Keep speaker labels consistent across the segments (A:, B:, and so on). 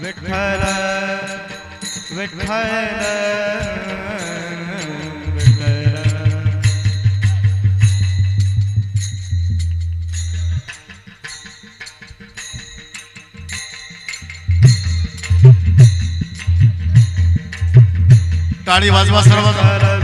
A: विठ्ठल विठ्ठल विठ्ठल
B: टाळी वाजवा सर्व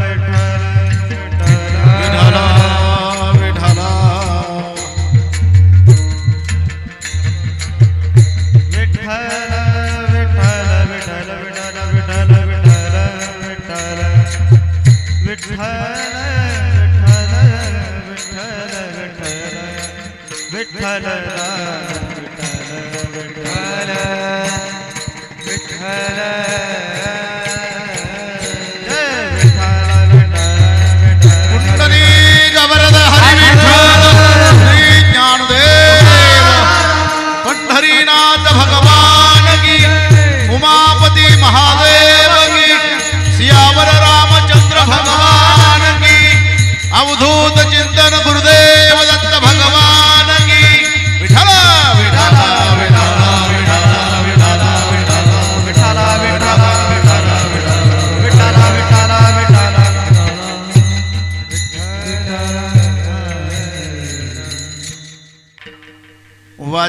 A: फल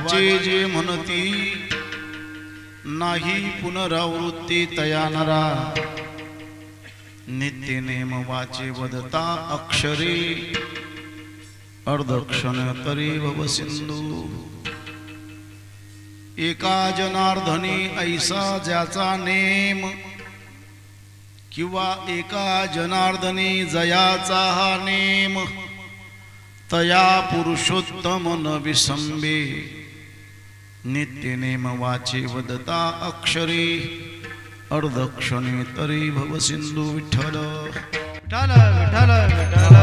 B: वाचे जे म्हणती नाही पुनरावृत्ती तया नरा. नित्य नेम वाचे वदता अक्षरे. अर्धक्षण तरी भव सिंधू. एका जनार्दनी ऐसा ज्याचा नेम किंवा एका जनार्दनी जयाचा हा नेम तया पुरुषोत्तम न विसंबे. नित्यनेम वाचे वदता अक्षरे अर्धक्षणे तरी भवसिंधू विठ्ठल विठ्ठल विठ्ठल विठ्ठल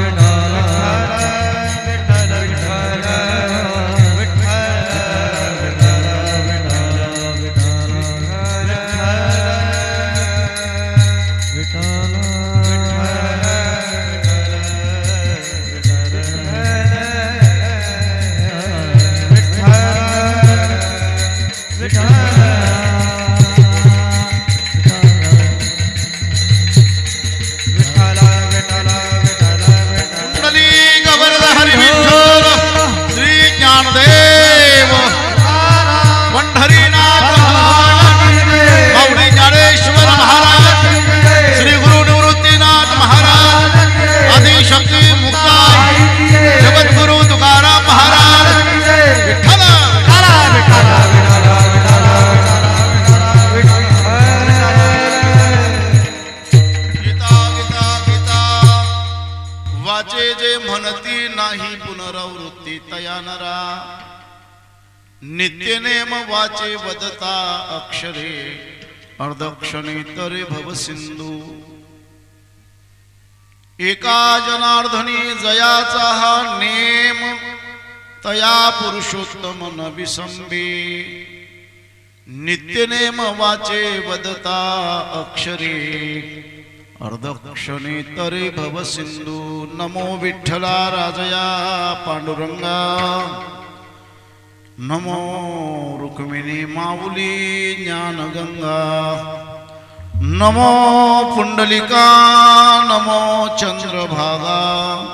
B: विठ्ठल। વાસુદેવ म्हणती नाही पुनरावृत्ती तयानरा. नरा वाचे वदता अक्षरे. अर्धक्षणे तरे भव सिंधू. एका जनार्दनी जयाचा हा नेम तया पुरुषोत्तम न विसंबे. नित्यनेम वाचे वदता अक्षरे. अर्धक्षणे तरे भव सिंधू। नमो विठ्ठला राजया पांडुरंगा। नमो रुक्मिणी माऊली ज्ञानगंगा। नमो पुंडलिका। नमो चंद्रभागा।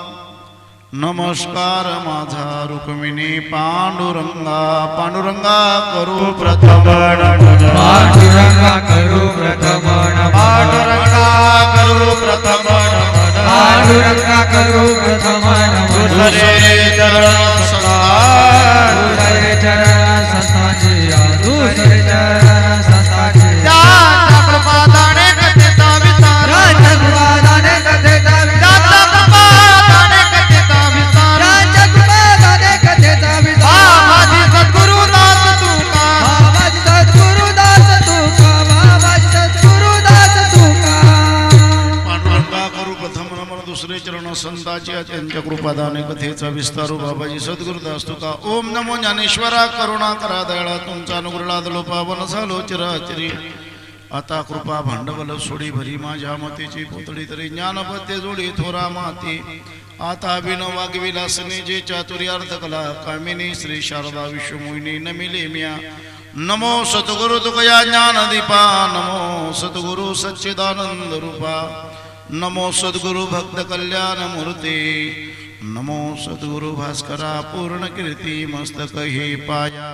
B: नमस्कार माझा रुक्मिणी पांडुरंगा पांडुरंगा करू प्रथम
C: पांडुरंगा करू प्रथम.
A: पांडुरंगा करू
C: संताची
A: त्यांच्या कृपादाने कथेचा विस्तारू हो
C: बाबाजी सद्गुरुदास तुका
B: ओम नमो ज्ञानेश्वरा करुणा करा दयाळा तुमचा अनुग्रहाद लोपावन झालो चिराचिरी. आता कृपा भांडवल सोडी भरी माझ्या मतेची पुतळी तरी ज्ञानपत्य जोडी थोरा माती. आता अभिनव वागविलासने जे चातुर्यार्थ कला कामिनी श्री शारदा विश्वमोहिनी नमिले मिया. नमो सद्गुरु तुकया ज्ञानदीपा नमो सद्गुरु सच्चिदानंद रूपा. नमो सद्गुरु भक्त कल्याण मूर्ती। नमो सद्गुरु भास्करा पूर्ण कीर्ती मस्तक हे पाया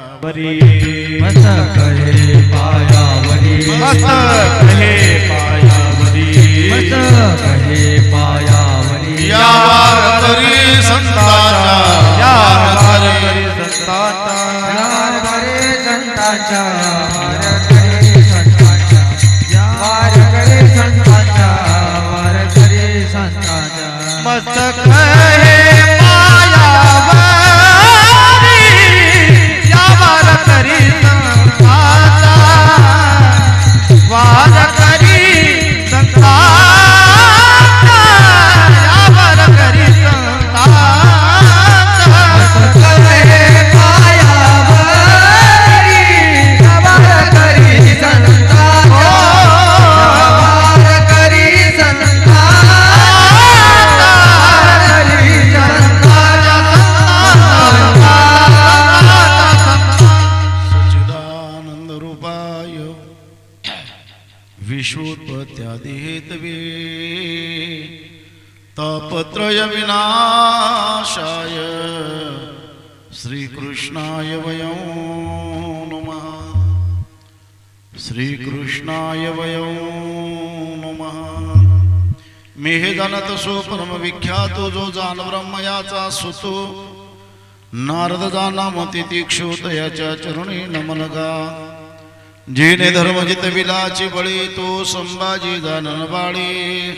C: मस्तक हे पायावरी
A: मस्तक हे पायावरी
C: मस्तक हे पायावरी
B: या वारकरी संतांच्या
A: या वारकरी संतांचा
C: वारकरी संतांच्या
B: विश्वोत्पत्यादिहेतवे तापत्रयविनाशाय श्रीकृष्णाय वयं नमः। श्रीकृष्णाय वयं नमः। मेहेदनतसो परमविख्यातो जो जानब्रह्मयाचा सुतो। नारद जाना मती चरणी नमनगा जेने धर्म जित विलाची बळी तो संभाजी जानन बाळी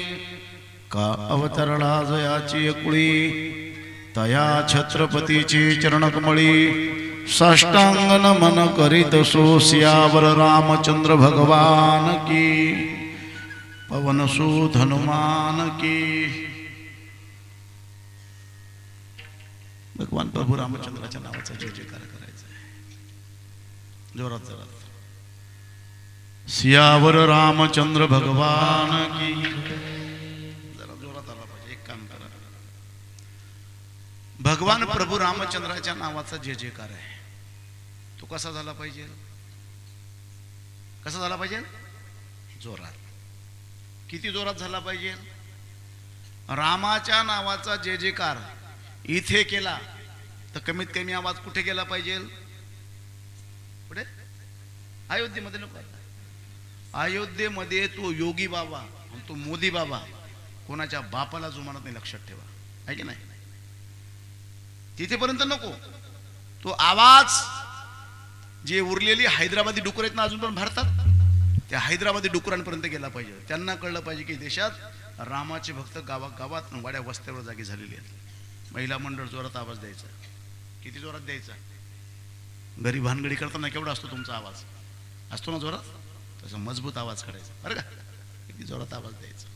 B: का अवतरणा जयाची कुळी तया छत्रपतीची चरणकमळी. साष्टांग नमन करीत सो सियावर रामचंद्र भगवान की पवन सुत हनुमान की. भगवान प्रभू रामचंद्राच्या नावाचा जय जयकार करायचा आहे जोरात जोरात. सियावर रामचंद्र भगवान की जरा जोरात आला पाहिजे एक काम करा. भगवान प्रभू रामचंद्राच्या नावाचा जय जयकार आहे. तो कसा झाला पाहिजे? कसा झाला पाहिजे? जोरात. किती जोरात झाला पाहिजे? रामाच्या नावाचा जय जयकार इथे केला तर कमीत कमी आवाज कुठे गेला पाहिजे? कुठे अयोध्येमध्ये नको. अयोध्येमध्ये तो योगी बाबा तो मोदी बाबा कोणाच्या बापाला जुमानत नाही लक्षात ठेवा. आहे की नाही? तिथेपर्यंत नको. तो आवाज जे उरलेली हैदराबादी डुकर आहेत ना अजून पण भारतात त्या हैदराबादी डुकरांपर्यंत गेला पाहिजे. त्यांना कळलं पाहिजे की देशात रामाचे भक्त गावा गावात वाड्या वस्त्यावर जागी झालेली आहेत. महिला मंडळ जोरात आवाज द्यायचा. किती जोरात द्यायचा? घरी भानगडी करताना केवढा असतो तुमचा आवाज? असतो ना जोरात? तसं मजबूत आवाज काढायचा. बरं का? किती जोरात आवाज द्यायचा.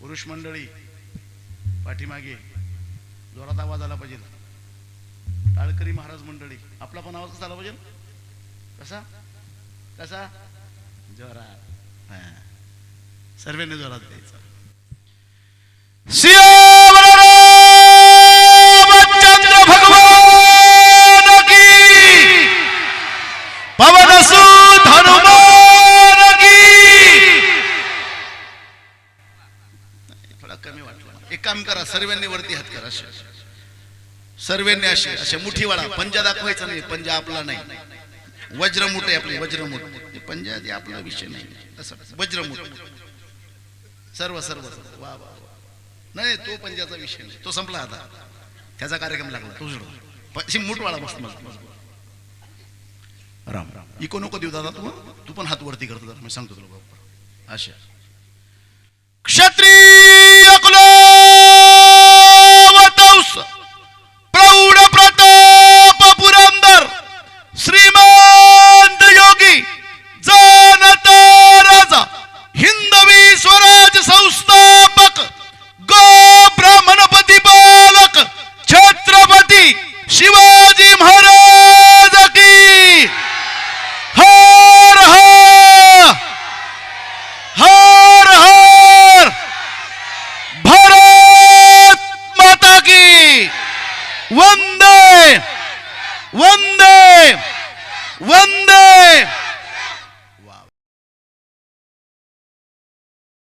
B: पुरुष मंडळी पाठीमागे जोरात आवाज आला पाहिजे. टाळकरी महाराज मंडळी आपला पण आवाज कसा आला पाहिजे? कसा? कसा? जोरात. हा. सर्वांनी जोरात द्यायचा. भगवान की। पवन कमी वाटला. एक काम करा सर्वांनी वरती हात करा सर्वांनी असे असे मुठीवाळा पंजा दाखवायचा नाही पंजा आपला नाही. वज्रमुठ आहे आपली वज्रमुठ. हे पंजा हे आपला विषय नाही. असं वज्रमुठ. सर्व सर्व वा वा नाही तो पंजाचा विषय नाही. तो संपला आता. त्याचा कार्यक्रम लागला. तो मुठवाळा मस्त मस्त. मजबूत राम राम. इको नको देऊ दादा तू तू पण हात वरती करतो मी सांगतो तुला बाबा. अशा. क्षत्रिय! Клауса.